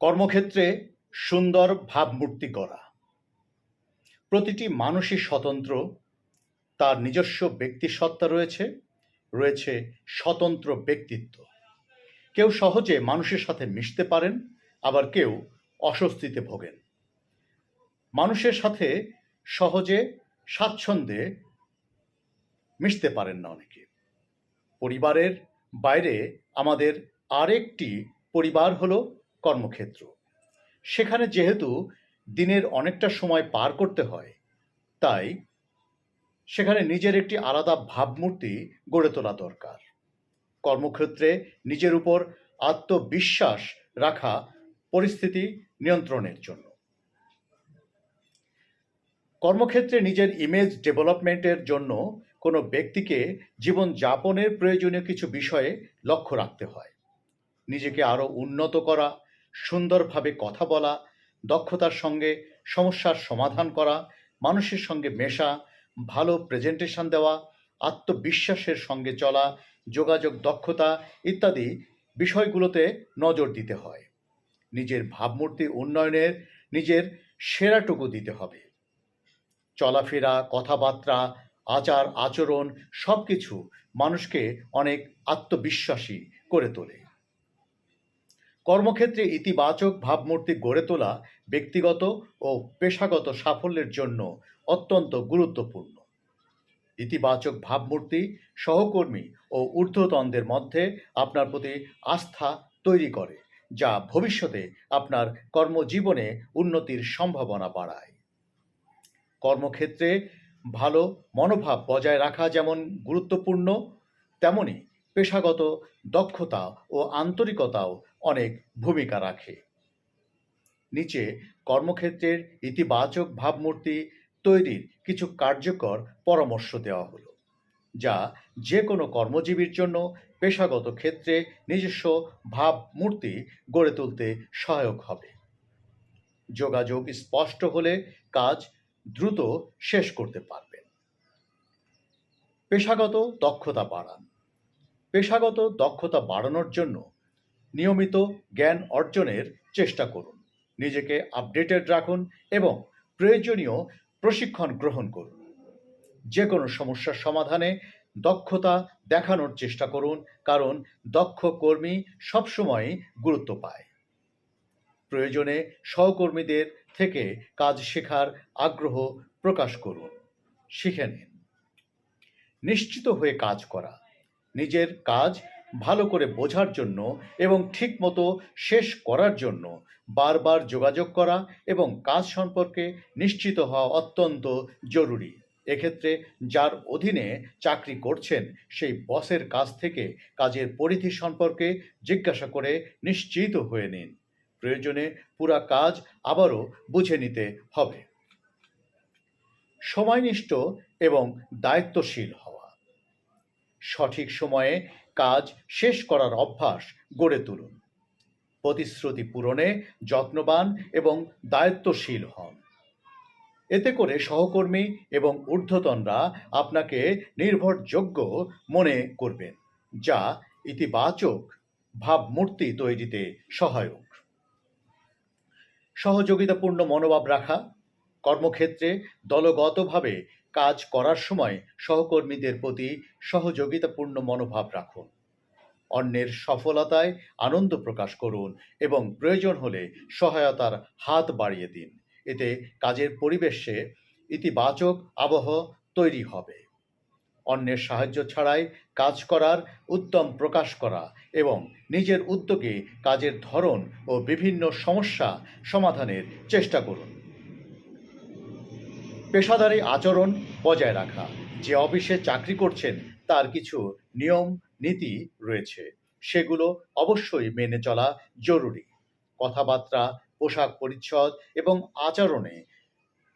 কর্মক্ষেত্রে সুন্দর ভাবমূর্তি করা প্রতিটি মানুষই স্বতন্ত্র, তার নিজস্ব ব্যক্তিসত্তা রয়েছে রয়েছে স্বতন্ত্র ব্যক্তিত্ব। কেউ সহজে মানুষের সাথে মিশতে পারেন, আবার কেউ অস্বস্তিতে ভোগেন। মানুষের সাথে সহজে স্বাচ্ছন্দ্যে মিশতে পারেন না অনেকে। পরিবারের বাইরে আমাদের আরেকটি পরিবার হলো কর্মক্ষেত্র। সেখানে যেহেতু দিনের অনেকটা সময় পার করতে হয়, তাই সেখানে নিজের একটি আলাদা ভাবমূর্তি গড়ে তোলা দরকার। কর্মক্ষেত্রে নিজের উপর আত্মবিশ্বাস রাখা পরিস্থিতি নিয়ন্ত্রণের জন্য। কর্মক্ষেত্রে নিজের ইমেজ ডেভেলপমেন্টের জন্য কোনো ব্যক্তিকে জীবন যাপনের প্রয়োজনীয় কিছু বিষয়ে লক্ষ্য রাখতে হয়। নিজেকে আরও উন্নত করা সুন্দরভাবে কথা বলা, দক্ষতার সঙ্গে সমস্যার সমাধান করা, মানুষের সঙ্গে মেশা, ভালো প্রেজেন্টেশন দেওয়া, আত্মবিশ্বাসের সঙ্গে চলা, যোগাযোগ দক্ষতা ইত্যাদি বিষয়গুলোতে নজর দিতে হয়। নিজের ভাবমূর্তি উন্নয়নের নিজের সেরাটুকু দিতে হবে। চলাফেরা, কথাবার্তা আচার আচরণ সব কিছু মানুষকে অনেক আত্মবিশ্বাসী করে তোলে। কর্মক্ষেত্রে ইতিবাচক ভাবমূর্তি গড়ে তোলা ব্যক্তিগত ও পেশাগত সাফল্যের জন্য অত্যন্ত গুরুত্বপূর্ণ। ইতিবাচক ভাবমূর্তি, সহকর্মী ও ঊর্ধ্বতনদের মধ্যে আপনার প্রতি আস্থা তৈরি করে, যা ভবিষ্যতে আপনার কর্মজীবনে উন্নতির সম্ভাবনা বাড়ায়। কর্মক্ষেত্রে ভালো মনোভাব বজায় রাখা যেমন গুরুত্বপূর্ণ, তেমনি পেশাগত দক্ষতা ও আন্তরিকতাও অনেক ভূমিকা রাখে। নিচে কর্মক্ষেত্রের ইতিবাচক ভাবমূর্তি তৈরির কিছু কার্যকর পরামর্শ দেওয়া হলো, যা যে কোনো কর্মজীবীর জন্য পেশাগত ক্ষেত্রে নিজস্ব ভাবমূর্তি গড়ে তুলতে সহায়ক হবে। যোগাযোগ স্পষ্ট হলে কাজ দ্রুত শেষ করতে পারবেন। পেশাগত দক্ষতা বাড়ান। পেশাগত দক্ষতা বাড়ানোর জন্য নিয়মিত জ্ঞান অর্জনের চেষ্টা করুন। নিজেকে আপডেটেড রাখুন এবং প্রয়োজনীয় প্রশিক্ষণ গ্রহণ করুন। যে কোনো সমস্যার সমাধানে দক্ষতা দেখানোর চেষ্টা করুন, কারণ দক্ষ কর্মী সবসময় গুরুত্ব পায়। প্রয়োজনে সহকর্মীদের থেকে কাজ শেখার আগ্রহ প্রকাশ করুন। শিখে নিন। নিশ্চিত হয়ে কাজ করা। নিজের কাজ ভালো করে বোঝার জন্য এবং ঠিকমতো শেষ করার জন্য বারবার যোগাযোগ করা এবং কাজ সম্পর্কে নিশ্চিত হওয়া অত্যন্ত জরুরি। এক্ষেত্রে যার অধীনে চাকরি করছেন, সেই বসের কাছ থেকে কাজের পরিধি সম্পর্কে জিজ্ঞাসা করে নিশ্চিত হয়ে নিন। প্রয়োজনে পুরা কাজ আবারও বুঝে নিতে হবে। সময়নিষ্ঠ এবং দায়িত্বশীল হওয়া। সঠিক সময়ে কাজ শেষ করার অভ্যাস গড়ে তুলুন। প্রতিশ্রুতি পূরণে যত্নবান এবং দায়িত্বশীল হন। এতে করে সহকর্মী এবং ঊর্ধ্বতনরা আপনাকে নির্ভরযোগ্য মনে করবেন, যা ইতিবাচক ভাবমূর্তি তৈরিতে সহায়ক। সহযোগিতাপূর্ণ মনোভাব রাখা, কর্মক্ষেত্রে দলগতভাবে কাজ করার সময় সহকর্মীদের প্রতি সহযোগিতাপূর্ণ মনোভাব রাখুন। অন্যের সফলতায় আনন্দ প্রকাশ করুন এবং প্রয়োজন হলে সহায়তার হাত বাড়িয়ে দিন। এতে কাজের পরিবেশে ইতিবাচক আবহ তৈরি হবে। অন্যের সাহায্য ছাড়াই কাজ করার উত্তম প্রকাশ করা এবং নিজের উদ্যোগে কাজের ধরন ও বিভিন্ন সমস্যা সমাধানের চেষ্টা করুন। পেশাদারি আচরণ বজায় রাখা। যে অফিসে চাকরি করছেন, তার কিছু নিয়ম, নীতি রয়েছে। সেগুলো অবশ্যই মেনে চলা জরুরি। কথাবার্তা, পোশাক পরিচ্ছদ এবং আচরণে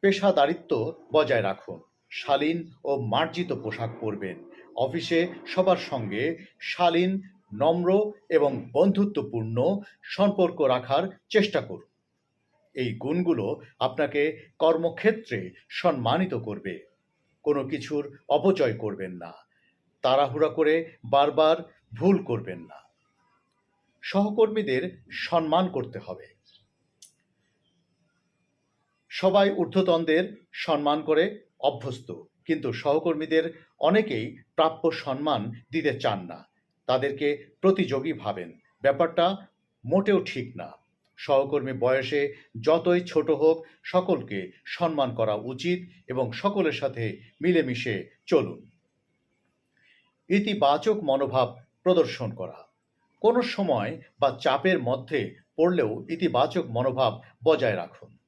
পেশাদারিত্ব বজায় রাখুন। শালীন ও মার্জিত পোশাক পরবেন। অফিসে সবার সঙ্গে শালীন, নম্র এবং বন্ধুত্বপূর্ণ সম্পর্ক রাখার চেষ্টা করুন। এই গুণগুলো আপনাকে কর্মক্ষেত্রে সম্মানিত করবে। কোনো কিছুর অপচয় করবেন না। তাড়াহুড়া করে বারবার ভুল করবেন না। সহকর্মীদের সম্মান করতে হবে। সবাই ঊর্ধ্বতনদের সম্মান করে অভ্যস্ত, কিন্তু সহকর্মীদের অনেকেই প্রাপ্য সম্মান দিতে চান না। তাদেরকে প্রতিযোগী ভাবেন। ব্যাপারটা মোটেও ঠিক না। সহকর্মী বয়সে যতই ছোট হোক, সকলকে সম্মান করা উচিত এবং সকলের সাথে মিলেমিশে চলুন। ইতিবাচক মনোভাব প্রদর্শন করা। কোনো সময় বা চাপের মধ্যে পড়লেও ইতিবাচক মনোভাব বজায় রাখুন।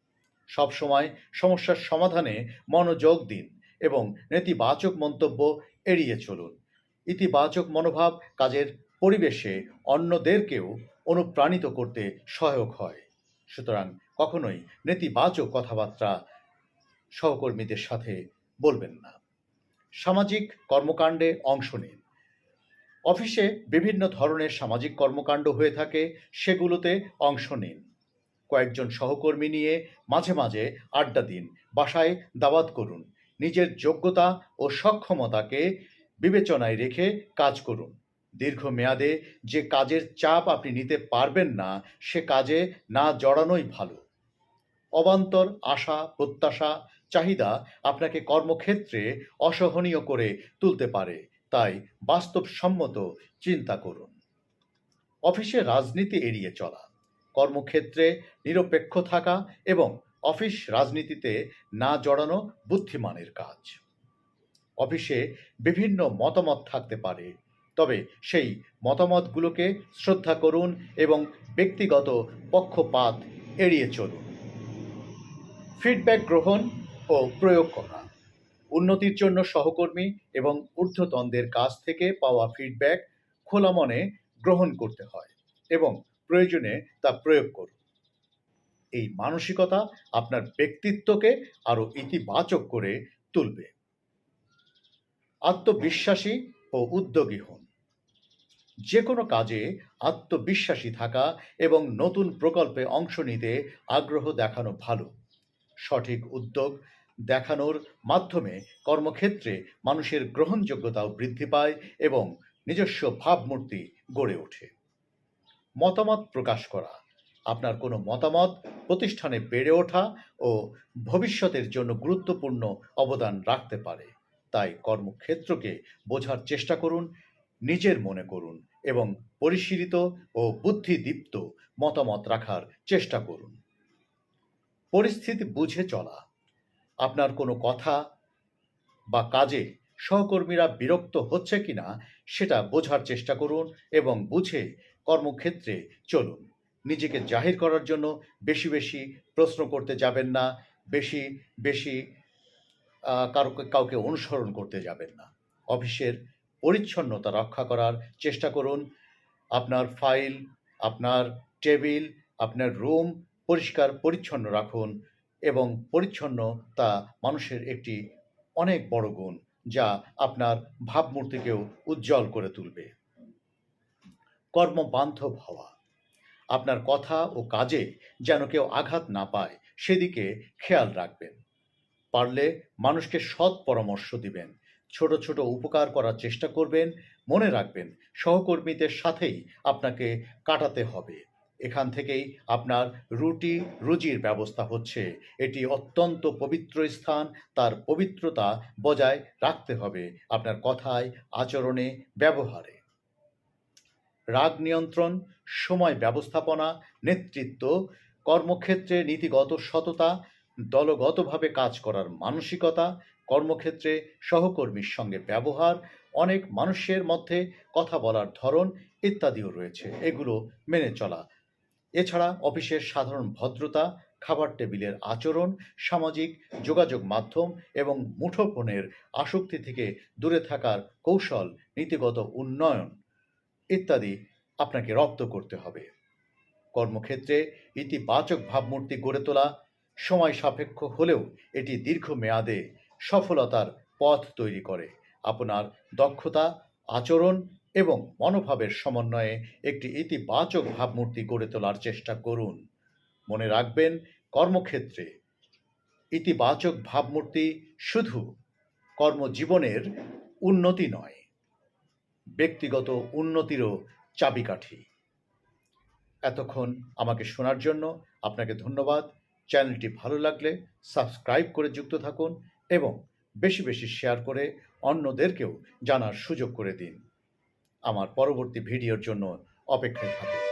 সবসময় সমস্যার সমাধানে মনোযোগ দিন এবং নেতিবাচক মন্তব্য এড়িয়ে চলুন। ইতিবাচক মনোভাব কাজের পরিবেশে অন্যদেরকেও অনুপ্রাণিত করতে সহায়ক হয়। সুতরাং কখনোই নেতিবাচক কথাবার্তা সহকর্মীদের সাথে বলবেন না। সামাজিক কর্মকাণ্ডে অংশ নিন। অফিসে বিভিন্ন ধরনের সামাজিক কর্মকাণ্ড হয়ে থাকে, সেগুলোতে অংশ নিন। কয়েকজন সহকর্মী নিয়ে মাঝে মাঝে আড্ডা দিন, বাসায় দাওয়াত করুন, নিজের যোগ্যতা ও সক্ষমতাকে বিবেচনায় রেখে কাজ করুন। দীর্ঘমেয়াদে যে কাজের চাপ আপনি নিতে পারবেন না, সে কাজে না জড়ানোই ভালো। অবান্তর আশা, প্রত্যাশা, চাহিদা আপনাকে কর্মক্ষেত্রে অসহনীয় করে তুলতে পারে, তাই বাস্তবসম্মত চিন্তা করুন। অফিসে রাজনীতি এড়িয়ে চলা, কর্মক্ষেত্রে নিরপেক্ষ থাকা এবং অফিস রাজনীতিতে না জড়ানো বুদ্ধিমানের কাজ। অফিসে বিভিন্ন মতামত থাকতে পারে তবে সেই মতামতগুলোকে শ্রদ্ধা করুন এবং ব্যক্তিগত পক্ষপাত এড়িয়ে চলুন। ফিডব্যাক গ্রহণ ও প্রয়োগ করা। উন্নতির জন্য সহকর্মী এবং ঊর্ধ্বতনদের কাছ থেকে পাওয়া ফিডব্যাক খোলা মনে গ্রহণ করতে হয় এবং প্রয়োজনে তা প্রয়োগ করুন। এই মানসিকতা আপনার ব্যক্তিত্বকে আরও ইতিবাচক করে তুলবে। আত্মবিশ্বাসী ও উদ্যোগী হন। যে কোনো কাজে আত্মবিশ্বাসী থাকা এবং নতুন প্রকল্পে অংশ নিতে আগ্রহ দেখানো ভালো। সঠিক উদ্যোগ দেখানোর মাধ্যমে কর্মক্ষেত্রে মানুষের গ্রহণযোগ্যতাও বৃদ্ধি পায় এবং নিজস্ব ভাবমূর্তি গড়ে ওঠে। মতামত প্রকাশ করা, আপনার কোনো মতামত প্রতিষ্ঠানে বেড়ে ওঠা ও ভবিষ্যতের জন্য গুরুত্বপূর্ণ অবদান রাখতে পারে। তাই কর্মক্ষেত্রকে বোঝার চেষ্টা করুন নিজের মনে করুন এবং পরিশীলিত ও বুদ্ধিদীপ্ত মতামত রাখার চেষ্টা করুন। পরিস্থিতি বুঝে চলা, আপনার কোনো কথা বা কাজে সহকর্মীরা বিরক্ত হচ্ছে কিনা সেটা বোঝার চেষ্টা করুন এবং বুঝে কর্মক্ষেত্রে চলুন। নিজেকে জাহির করার জন্য বেশি বেশি প্রশ্ন করতে যাবেন না, বেশি বেশি কারও কাউকে অনুসরণ করতে যাবেন না। অফিসের পরিচ্ছন্নতা রক্ষা করার চেষ্টা করুন। আপনার ফাইল, আপনার টেবিল, আপনার রুম পরিষ্কার, পরিচ্ছন্ন রাখুন এবং পরিচ্ছন্নতা মানুষের একটি অনেক বড় গুণ যা আপনার ভাবমূর্তিকেও উজ্জ্বল করে তুলবে। কর্মবান্ধব হওয়া। আপনার কথা ও কাজে যেন কেউ আঘাত না পায়, সেদিকে খেয়াল রাখবেন। পারলে মানুষকে সৎ পরামর্শ দিবেন ছোট ছোট উপকার করার চেষ্টা করবেন, মনে রাখবেন, সহকর্মীদের সাথেই আপনাকে কাটাতে হবে। এখান থেকেই আপনার রুটি রুজির ব্যবস্থা হচ্ছে। এটি অত্যন্ত পবিত্র স্থান, তার পবিত্রতা বজায় রাখতে হবে আপনার কথায়, আচরণে, ব্যবহারে। রাগ নিয়ন্ত্রণ, সময় ব্যবস্থাপনা, নেতৃত্ব, কর্মক্ষেত্রে নীতিগত সততা, দলগতভাবে কাজ করার মানসিকতা কর্মক্ষেত্রে সহকর্মীর সঙ্গে ব্যবহার, অনেক মানুষের মধ্যে কথা বলার ধরন ইত্যাদিও রয়েছে। এগুলো মেনে চলা। এছাড়া অফিসের সাধারণ ভদ্রতা, খাবার টেবিলের আচরণ, সামাজিক যোগাযোগ মাধ্যম এবং মুঠোফোনের আসক্তি থেকে দূরে থাকার কৌশল, নীতিগত উন্নয়ন ইত্যাদি আপনাকে রপ্ত করতে হবে। কর্মক্ষেত্রে ইতিবাচক ভাবমূর্তি গড়ে তোলা, সময় সাপেক্ষ হলেও এটি দীর্ঘমেয়াদে সফলতার পথ তৈরি করে। আপনার দক্ষতা, আচরণ এবং মনোভাবের সমন্বয়ে একটি ইতিবাচক ভাবমূর্তি গড়ে তোলার চেষ্টা করুন। মনে রাখবেন, কর্মক্ষেত্রে ইতিবাচক ভাবমূর্তি শুধু কর্মজীবনের উন্নতি নয়, ব্যক্তিগত উন্নতিরও চাবিকাঠি। এতক্ষণ আমাকে শোনার জন্য আপনাকে ধন্যবাদ। চ্যানেলটি ভালো লাগলে সাবস্ক্রাইব করে যুক্ত থাকুন এবং বেশি বেশি শেয়ার করে অন্যদেরকেও জানার সুযোগ করে দিন। আমার পরবর্তী ভিডিওর জন্য অপেক্ষায় থাকুন।